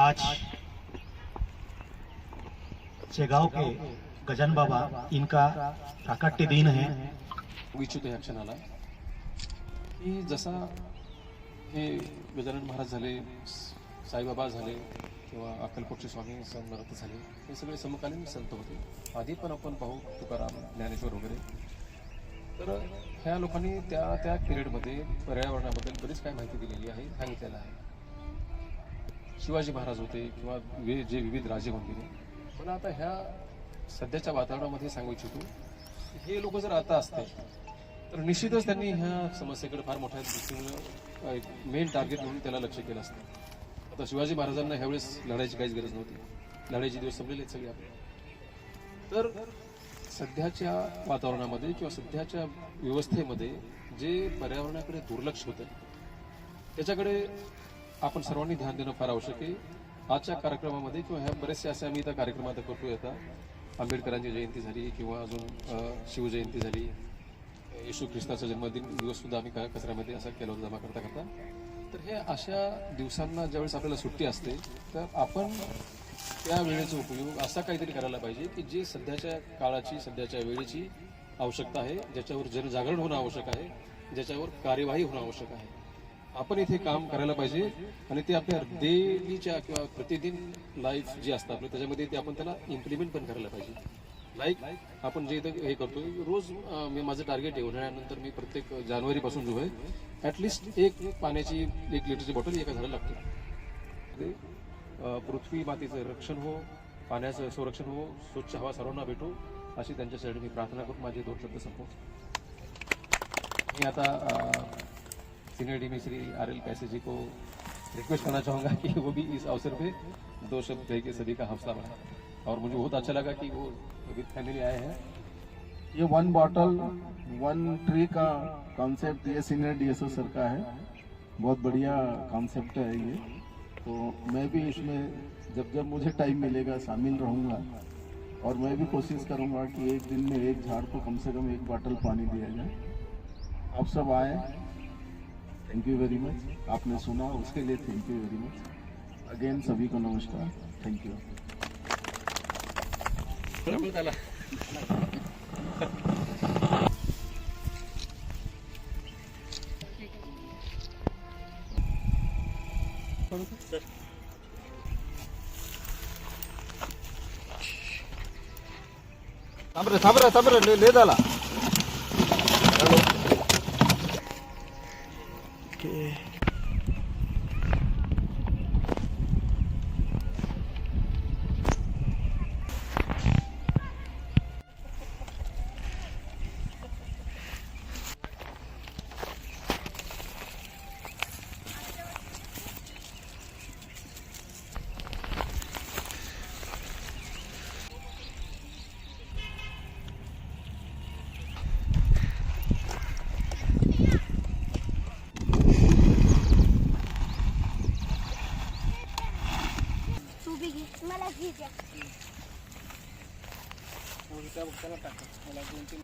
आज शेगाव के गजन बाबा इनका प्राकट्य दिन है। इच्छितो ह्या क्षणाला। की जसा हे गजानन महाराज झाले साईबाबा झाले किंवा अक्कलकोटचे स्वामी संत झाले हे सगळे समकालीन संत होते. आधी पण आपण पाहू तुकाराम ज्ञानेश्वर वगैरे. तर ह्या लोकांनी त्या त्या पिरियडमध्ये पर्यावरणाबद्दल बरीच काय माहिती दिलेली आहे सांगितलेलं आहे. शिवाजी महाराज होते किंवा जे विविध राजे होऊन गेले. मला आता ह्या सध्याच्या वातावरणामध्ये सांगू इच्छितो हे लोक जर आता असते तर निश्चितच त्यांनी ह्या समस्येकडे फार मोठ्या दृष्टीनं एक मेन टार्गेट म्हणून त्याला लक्ष केलं असतं. आता शिवाजी महाराजांना ह्यावेळेस लढायची काहीच गरज नव्हती. लढायचे दिवस संपलेले आहेत सगळे आपले. तर सध्याच्या वातावरणामध्ये किंवा सध्याच्या व्यवस्थेमध्ये जे पर्यावरणाकडे दुर्लक्ष होतं त्याच्याकडे आपण सर्वांनी ध्यान देणं फार आवश्यक आहे. आजच्या कार्यक्रमामध्ये किंवा ह्या बरेचसे असे आम्ही त्या कार्यक्रमात आता करतोय आता. आंबेडकरांची जयंती झाली किंवा अजून शिवजयंती झाली. येशू ख्रिस्ताचा जन्मदिन दिवससुद्धा आम्ही कचऱ्यामध्ये असा केला होता जमा करता करता. तर हे अशा दिवसांना ज्यावेळेस आपल्याला सुट्टी असते तर आपण त्या वेळेचा उपयोग असा काहीतरी करायला पाहिजे की जे सध्याच्या काळाची सध्याच्या वेळेची आवश्यकता आहे ज्याच्यावर जनजागरण होणं आवश्यक आहे ज्याच्यावर कार्यवाही होणं आवश्यक आहे. आपण इथे काम करायला पाहिजे आणि ते आपल्या डेलीच्या किंवा प्रतिदिन लाईफ जी असतं आपलं त्याच्यामध्ये ते आपण त्याला इम्प्लिमेंट पण करायला पाहिजे. लाईक आपण जे इथं हे करतो रोज मी माझं टार्गेट आहे उन्हाळ्यानंतर मी प्रत्येक जानेवारीपासून जो आहे ॲटलिस्ट एक पाण्याची एक लिटरची बॉटल एका झाडाला लागते. म्हणजे, पृथ्वी मातेचं रक्षण हो पाण्याचं संरक्षण हो स्वच्छ हवा सर्वांना भेटो अशी त्यांच्यासाठी मी प्रार्थना करून माझे दोन शब्द संपवतो. मी आता senior D Shri R L पैसे जी को रिक्वेस्ट करना चाहूँगा कि वो भी इस अवसर पे दो शब्द कह के सभी का हौसला बढ़ाए। और मुझे बहुत अच्छा लगा कि वो विद फैमिली आए हैं। ये वन बॉटल वन ट्री का कॉन्सेप्ट ये सीनियर डीएसओ सर का है। बहुत बढ़िया कॉन्सेप्ट है ये। तो मैं भी इसमें जब जब मुझे टाइम मिलेगा शामिल रहूँगा। और मैं भी कोशिश करूँगा कि एक दिन में एक झाड़ को कम से कम एक बॉटल पानी दिया जाए। आप सब आए। थैंक यू वेरी मच आपने सुना उसके लिए thank you very much again सभी को नमस्कार. थैंक यू थांब रे थांब रे थांब रे ले- ले झाला मला घे द्या मला दोन तीन